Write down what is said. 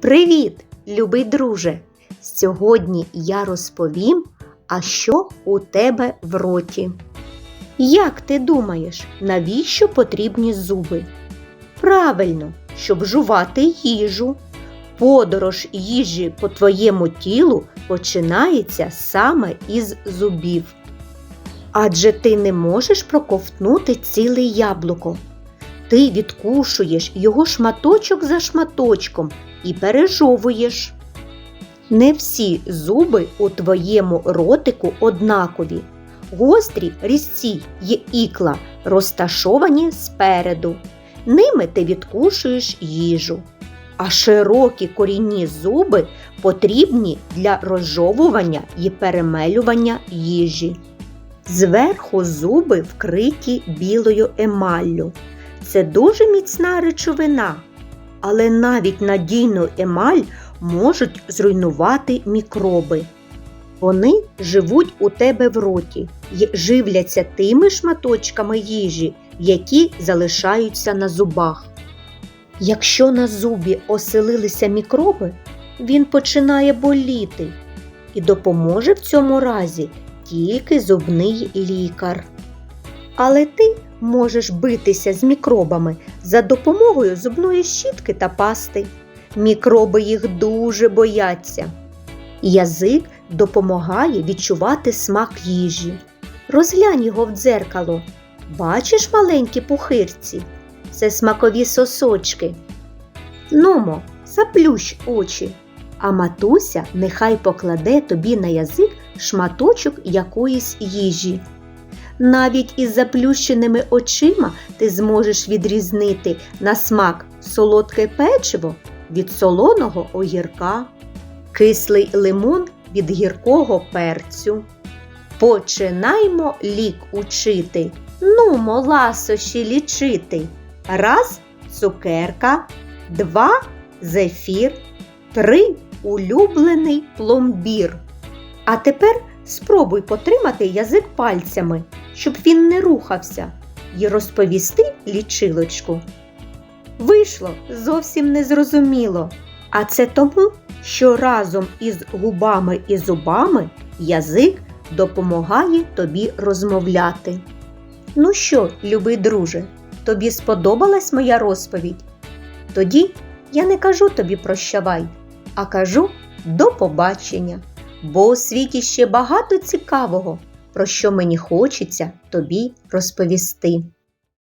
Привіт, любий друже! Сьогодні я розповім, а що у тебе в роті. Як ти думаєш, навіщо потрібні зуби? Правильно, щоб жувати їжу. Подорож їжі по твоєму тілу починається саме із зубів. Адже ти не можеш проковтнути ціле яблуко. Ти відкушуєш його шматочок за шматочком і пережовуєш. Не всі зуби у твоєму ротику однакові. Гострі різці є ікла, розташовані спереду. Ними ти відкушуєш їжу. А широкі корінні зуби потрібні для розжовування і перемелювання їжі. Зверху зуби вкриті білою емаллю. Це дуже міцна речовина, але навіть надійну емаль можуть зруйнувати мікроби. Вони живуть у тебе в роті і живляться тими шматочками їжі, які залишаються на зубах. Якщо на зубі оселилися мікроби, він починає боліти і допоможе в цьому разі тільки зубний лікар. Але ти можеш битися з мікробами за допомогою зубної щітки та пасти. Мікроби їх дуже бояться. Язик допомагає відчувати смак їжі. Розглянь його в дзеркало. Бачиш маленькі пухирці? Це смакові сосочки. Нумо, заплющ очі, а матуся нехай покладе тобі на язик шматочок якоїсь їжі. Навіть із заплющеними очима ти зможеш відрізнити на смак солодке печиво від солоного огірка, кислий лимон від гіркого перцю. Починаймо лік учити, нумо ласощі лічити. Раз цукерка, два зефір, три улюблений пломбір. А тепер спробуй потримати язик пальцями, щоб він не рухався, і розповісти лічилочку. Вийшло зовсім незрозуміло, а це тому, що разом із губами і зубами язик допомагає тобі розмовляти. Ну що, любий друже, тобі сподобалась моя розповідь? Тоді я не кажу тобі прощавай, а кажу до побачення, бо у світі ще багато цікавого, про що мені хочеться тобі розповісти.